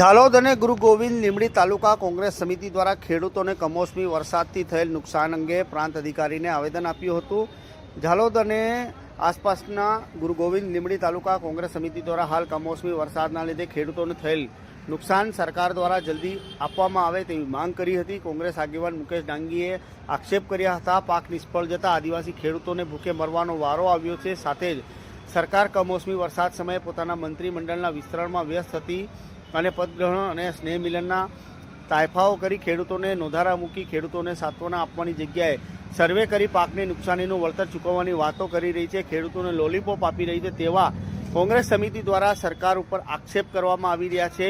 ઝાલોદ અને ગુરુ ગોવિંદ લીંબડી તાલુકા કોંગ્રેસ સમિતિ દ્વારા ખેડૂતોને કમોસમી વરસાદથી થયેલ નુકસાન અંગે પ્રાંત અધિકારીને આવેદન આપ્યું હતું. ઝાલોદ અને આસપાસના ગુરુ ગોવિંદ લીમડી તાલુકા કોંગ્રેસ સમિતિ દ્વારા હાલ કમોસમી વરસાદના લીધે ખેડૂતોને થયેલ નુકસાન સરકાર દ્વારા જલ્દી આપવામાં આવે તેવી માંગ કરી હતી. કોંગ્રેસ આગેવાન મુકેશ ડાંગીએ આક્ષેપ કર્યા હતા. પાક નિષ્ફળ જતા આદિવાસી ખેડૂતોને ભૂખે મરવાનો વારો આવ્યો છે. સાથે જ સરકાર કમોસમી વરસાદ સમયે પોતાના મંત્રીમંડળના વિસ્તરણમાં વ્યસ્ત હતી. અને પદગ્રહણ અને સ્નેહ મિલનના તાયફાઓ કરી ખેડૂતોને નોંધારા મૂકી ખેડૂતોને સાંત્વના આપવાની જગ્યાએ સર્વે કરી પાકની નુકસાનીનું વળતર ચૂકવવાની વાતો કરી રહી છે. ખેડૂતોને લોલીપોપ આપી રહી છે તેવા કોંગ્રેસ સમિતિ દ્વારા સરકાર ઉપર આક્ષેપ કરવામાં આવી રહ્યા છે.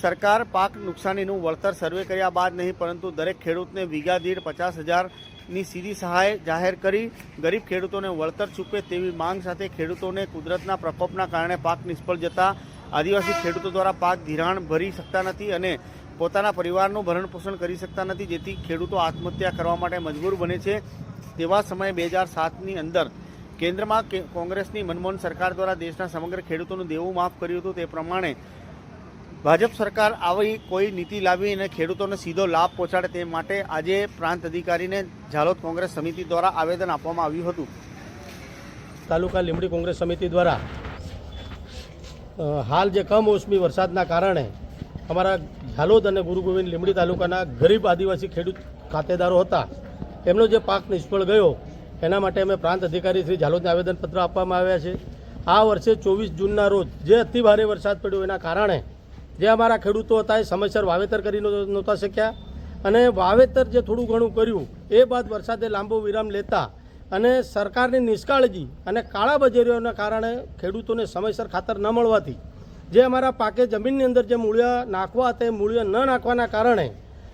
સરકાર પાક નુકસાનીનું વળતર સર્વે કર્યા બાદ નહીં, પરંતુ દરેક ખેડૂતને વીઘા દીઠ પચાસ હજારની સીધી સહાય જાહેર કરી ગરીબ ખેડૂતોને વળતર ચૂકવે તેવી માંગ સાથે ખેડૂતોને કુદરતના પ્રકોપના કારણે પાક નિષ્ફળ જતા આદિવાસી ખેડૂતો દ્વારા પાક ધિરાણ ભરી શકતા નથી અને પોતાના પરિવારનું ભરણ પોષણ કરી શકતા નથી, જેથી ખેડૂતો આત્મહત્યા કરવા માટે મજબૂર બને છે. તેવા સમયે બે હજાર સાતની અંદર કેન્દ્રમાં કોંગ્રેસની મનમોહન સરકાર દ્વારા દેશના સમગ્ર ખેડૂતોનું દેવું માફ કર્યું હતું. તે પ્રમાણે ભાજપ સરકાર આવી કોઈ નીતિ લાવી અને ખેડૂતોને સીધો લાભ પહોંચાડે તે માટે આજે પ્રાંત અધિકારીને ઝાલોદ કોંગ્રેસ સમિતિ દ્વારા આવેદન આપવામાં આવ્યું હતું. તાલુકા લીંબડી કોંગ્રેસ સમિતિ દ્વારા હાલ જે કમોસમી વરસાદના કારણે અમારા ઝાલોદ અને ગુરુ ગોવિંદ લીંબડી તાલુકાના ગરીબ આદિવાસી ખેડૂત ખાતેદારો હતા. એમનો જે પાક નિષ્ફળ ગયો, એના માટે અમે પ્રાંત અધિકારી શ્રી ઝાલોદને આવેદનપત્ર આપવામાં આવ્યા છે. આ વર્ષે ચોવીસ જૂનના રોજ જે અતિ ભારે વરસાદ પડ્યો એના કારણે જે અમારા ખેડૂતો હતા એ સમયસર વાવેતર કરી નહોતા શક્યા. અને વાવેતર જે થોડું ઘણું કર્યું, એ બાદ વરસાદે લાંબો વિરામ લેતા અને સરકારની નિષ્કાળજી અને કાળા બજારીઓના કારણે ખેડૂતોને સમયસર ખાતર ન મળવાથી જે અમારા પાકે જમીનની અંદર જે મૂળિયા નાખવા હતા એ મૂળિયા ન નાખવાના કારણે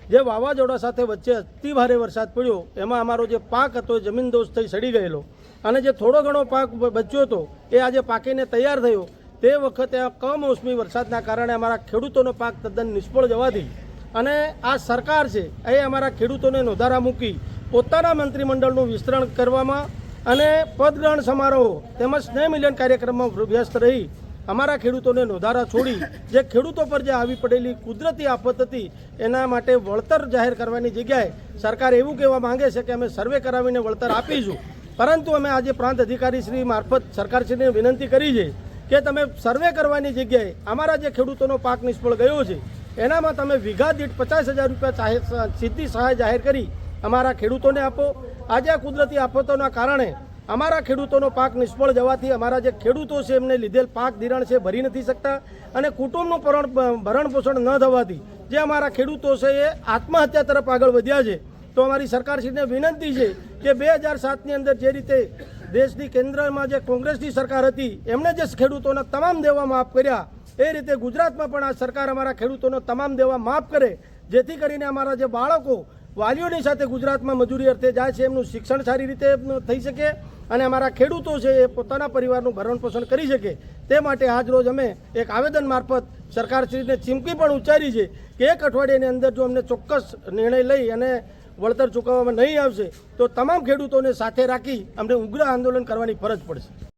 જે વાવાઝોડા સાથે વચ્ચે અતિ ભારે વરસાદ પડ્યો, એમાં અમારો જે પાક હતો એ જમીન દોષ થઈ સડી ગયેલો. અને જે થોડો ઘણો પાક બચ્યો હતો, એ આજે પાકીને તૈયાર થયો. તે વખતે આ કમોસમી વરસાદના કારણે અમારા ખેડૂતોનો પાક તદ્દન નિષ્ફળ જવાથી અને આ સરકાર છે, એ અમારા ખેડૂતોને નોંધારા મૂકી પોતાના મંત્રીમંડળનું વિસ્તરણ કરવામાં અને પદગ્રહણ સમારોહ તેમજ સ્નેહ મિલન કાર્યક્રમમાં વ્યસ્ત રહી અમારા ખેડૂતોને નોંધારા છોડી જે ખેડૂતો પર જે આવી પડેલી કુદરતી આફત હતી, એના માટે વળતર જાહેર કરવાની જગ્યાએ સરકાર એવું કહેવા માંગે છે કે અમે સર્વે કરાવીને વળતર આપીશું. પરંતુ અમે આજે પ્રાંત અધિકારી શ્રી મારફત સરકારશ્રીને વિનંતી કરી છે કે તમે સર્વે કરવાની જગ્યાએ અમારા જે ખેડૂતોનો પાક નિષ્ફળ ગયો છે, એનામાં તમે વીઘા દીઠ પચાસ હજાર રૂપિયા સીધી સહાય જાહેર કરી અમારા ખેડૂતોને આપો. આજે આ કુદરતી આફતોના કારણે અમારા ખેડૂતોનો પાક નિષ્ફળ જવાથી અમારા જે ખેડૂતો છે એમને લીધેલ પાક ધિરાણ છે, ભરી નથી શકતા અને કુટુંબનું પરણ ભરણ પોષણ ન થવાથી જે અમારા ખેડૂતો છે એ આત્મહત્યા તરફ આગળ વધ્યા છે. તો અમારી સરકારશ્રીને વિનંતી છે કે બે હજાર સાતની અંદર જે રીતે દેશની કેન્દ્રમાં જે કોંગ્રેસની સરકાર હતી એમણે જે ખેડૂતોના તમામ દેવા માફ કર્યા, એ રીતે ગુજરાતમાં પણ આ સરકાર અમારા ખેડૂતોનો તમામ દેવા માફ કરે, જેથી કરીને અમારા જે બાળકો વાલીઓની સાથે ગુજરાતમાં મજૂરી અર્થે જાય છે, એમનું શિક્ષણ સારી રીતે થઈ શકે અને અમારા ખેડૂતો છે એ પોતાના પરિવારનું ભરણ પોષણ કરી શકે તે માટે આજ રોજ અમે એક આવેદન મારફત સરકારશ્રીને ચીમકી પણ ઉચ્ચારી છે કે એક અઠવાડિયાની અંદર જો અમને ચોક્કસ નિર્ણય લઈ અને વળતર ચૂકવવામાં નહીં આવશે, તો તમામ ખેડૂતોને સાથે રાખી અમને ઉગ્ર આંદોલન કરવાની ફરજ પડશે.